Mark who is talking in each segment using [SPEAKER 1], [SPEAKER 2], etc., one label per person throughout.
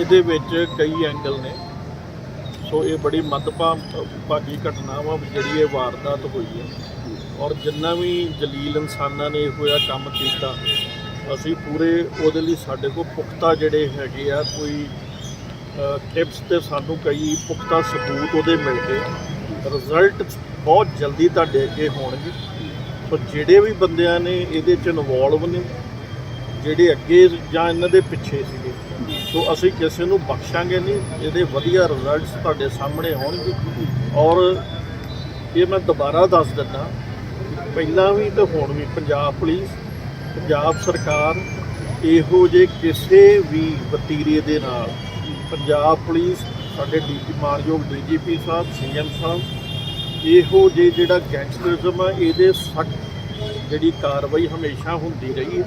[SPEAKER 1] ਇਹਦੇ ਵਿੱਚ ਕਈ ਐਂਗਲ ਨੇ। ਸੋ ਇਹ ਬੜੀ ਮੱਦਭਾ ਭਾਗੀ ਘਟਨਾ ਵਾ ਜਿਹੜੀ ਇਹ ਵਾਰਦਾਤ ਹੋਈ ਹੈ। ਔਰ ਜਿੰਨਾ ਵੀ ਜਲੀਲ ਇਨਸਾਨਾਂ ਨੇ ਇਹੋ ਜਿਹਾ ਕੰਮ ਕੀਤਾ, ਅਸੀਂ ਪੂਰੇ ਉਹਦੇ ਲਈ ਸਾਡੇ ਕੋਲ ਪੁਖਤਾ ਜਿਹੜੇ ਹੈਗੇ ਆ, ਕੋਈ ਟਿਪਸ ਤੇ ਸਾਨੂੰ ਕਈ ਪੁਖਤਾ ਸਬੂਤ ਉਹਦੇ ਮਿਲ ਗਏ। ਰਿਜ਼ਲਟ ਬਹੁਤ ਜਲਦੀ ਤੁਹਾਡੇ ਅੱਗੇ ਹੋਣਗੇ। ਸੋ ਜਿਹੜੇ ਵੀ ਬੰਦਿਆਂ ਨੇ ਇਹਦੇ ਚ ਇਨਵੋਲਵ ਨੇ ਜਿਹੜੇ ਅੱਗੇ ਜਾਂ ਇਹਨਾਂ ਦੇ ਪਿੱਛੇ ਸੀਗੇ। ਸੋ ਅਸੀਂ ਕਿਸੇ ਨੂੰ ਬਖਸ਼ਾਂਗੇ ਨਹੀਂ। ਇਹਦੇ ਵਧੀਆ ਰਿਜ਼ਲਟਸ ਤੁਹਾਡੇ ਸਾਹਮਣੇ ਆਉਣਗੇ। ਔਰ ਇਹ ਮੈਂ ਦੁਬਾਰਾ ਦੱਸ ਦਿੰਦਾ, ਪਹਿਲਾਂ ਵੀ ਤੇ ਹੁਣ ਵੀ ਪੰਜਾਬ ਪੁਲਿਸ, ਪੰਜਾਬ ਸਰਕਾਰ ਇਹੋ ਜੇ ਕਿਸੇ ਵੀ ਵਤੀਰੇ ਦੇ ਨਾਲ ਪੰਜਾਬ ਪੁਲਿਸ, ਸਾਡੇ ਡੀਜੀ ਮਾਨਯੋਗ ਡੀਜੀਪੀ ਸਾਹਿਬ, ਸੀਐਮ ਸਾਹਿਬ, ਇਹੋ ਜੇ ਜਿਹੜਾ ਗੈਂਗਸਟਰਿਜ਼ਮ ਆ, ਇਹਦੇ ਸਖਤ ਜਿਹੜੀ ਕਾਰਵਾਈ ਹਮੇਸ਼ਾ ਹੁੰਦੀ ਰਹੀ ਹੈ।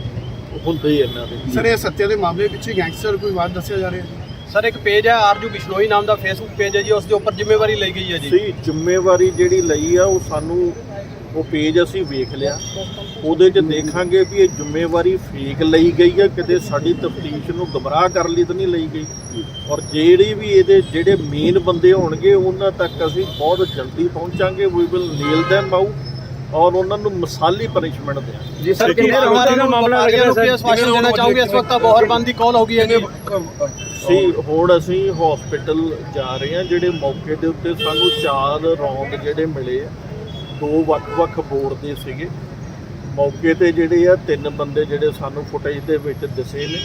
[SPEAKER 1] ਹੁੰਦੇ ਇਹਨਾਂ ਦੇ।
[SPEAKER 2] ਸਰ ਇਹ ਸੱਤਿਆ ਦੇ ਮਾਮਲੇ ਪਿੱਛੇ ਗੈਂਗਸਟਰ ਕੋਈ ਬਾਤ ਦੱਸਿਆ ਜਾ ਰਿਹਾ? ਹੈ
[SPEAKER 3] ਸਰ ਇੱਕ ਪੇਜ ਹੈ ਆਰਜੂ ਬਿਸ਼ਨੋਈ ਨਾਮ ਦਾ ਫੇਸਬੁੱਕ ਪੇਜ ਹੈ ਜੀ ਉਸ ਦੇ ਉੱਪਰ ਜ਼ਿੰਮੇਵਾਰੀ ਲਈ ਗਈ ਹੈ ਜੀ।
[SPEAKER 1] ਸੀ ਜ਼ਿੰਮੇਵਾਰੀ ਜਿਹੜੀ ਲਈ ਆ ਉਹ ਸਾਨੂੰ ਉਹ ਪੇਜ ਅਸੀਂ ਵੇਖ ਲਿਆ। ਉਹਦੇ 'ਚ ਦੇਖਾਂਗੇ ਵੀ ਇਹ ਜ਼ਿੰਮੇਵਾਰੀ ਫੇਕ ਲਈ ਗਈ ਆ ਕਿਤੇ ਸਾਡੀ ਤਫਤੀਸ਼ ਨੂੰ ਗਮਰਾਹ ਕਰਨ ਲਈ ਤਾਂ ਨਹੀਂ ਲਈ ਗਈ। ਔਰ ਜਿਹੜੀ ਵੀ ਇਹਦੇ ਜਿਹੜੇ ਮੇਨ ਬੰਦੇ ਹੋਣਗੇ ਉਹਨਾਂ ਤੱਕ ਅਸੀਂ ਬਹੁਤ ਜਲਦੀ ਪਹੁੰਚਾਂਗੇ। We will kneel them out ਔਰ ਉਹਨਾਂ ਨੂੰ ਮਿਸਾਲੀ ਪਨਿਸ਼ਮੈਂਟ ਦੇਵਾਂਗੇ
[SPEAKER 3] ਜੀ ਸਰ ਕਿੰਨੇ ਹਮਾਰੇ ਨੂੰ ਮਾਮਲਾ ਆ ਗਿਆ ਸਰ? ਆਸ਼ਵਾਸਨ ਦੇਣਾ ਚਾਹੂੰਗੇ? ਇਸ ਵਕਤ ਬੋਹਰਬੰਦ ਦੀ ਕਾਲ ਹੋ ਗਈ ਹੈ
[SPEAKER 1] ਸੀ ਹੁਣ ਅਸੀਂ ਹਸਪੀਟਲ ਜਾ ਰਹੇ ਹਾਂ ਜਿਹੜੇ ਮੌਕੇ ਦੇ ਉੱਤੇ ਸਾਨੂੰ ਚਾਰ ਰੌਂਦ ਜਿਹੜੇ ਮਿਲੇ ਆ ਦੋ ਵੱਖ-ਵੱਖ ਬੋਰਡ ਦੇ ਸੀਗੇ। ਮੌਕੇ ਤੇ ਜਿਹੜੇ ਆ ਤਿੰਨ ਬੰਦੇ ਜਿਹੜੇ ਸਾਨੂੰ ਫੁਟੇਜ ਦੇ ਵਿੱਚ ਦਿਸੇ ਨੇ।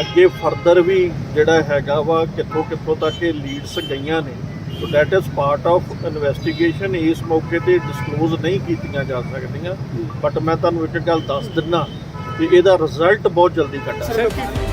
[SPEAKER 1] ਅੱਗੇ ਫਰਦਰ ਵੀ ਜਿਹੜਾ ਹੈਗਾ ਵਾ ਕਿੱਥੋਂ ਕਿੱਥੋਂ ਤੱਕ ਇਹ ਲੀਡਸ ਗਈਆਂ ਨੇ। So that is part of investigation ਇਸ ਮੌਕੇ ਤੇ ਡਿਸਕਲੋਜ਼ ਨਹੀਂ ਕੀਤੀਆਂ ਜਾ ਸਕਦੀਆਂ। ਬਟ ਮੈਂ ਤੁਹਾਨੂੰ ਇੱਕ ਗੱਲ ਦੱਸ ਦਿੰਨਾ ਕਿ ਇਹਦਾ ਰਿਜ਼ਲਟ ਬਹੁਤ ਜਲਦੀ ਕੱਢਾਂਗੇ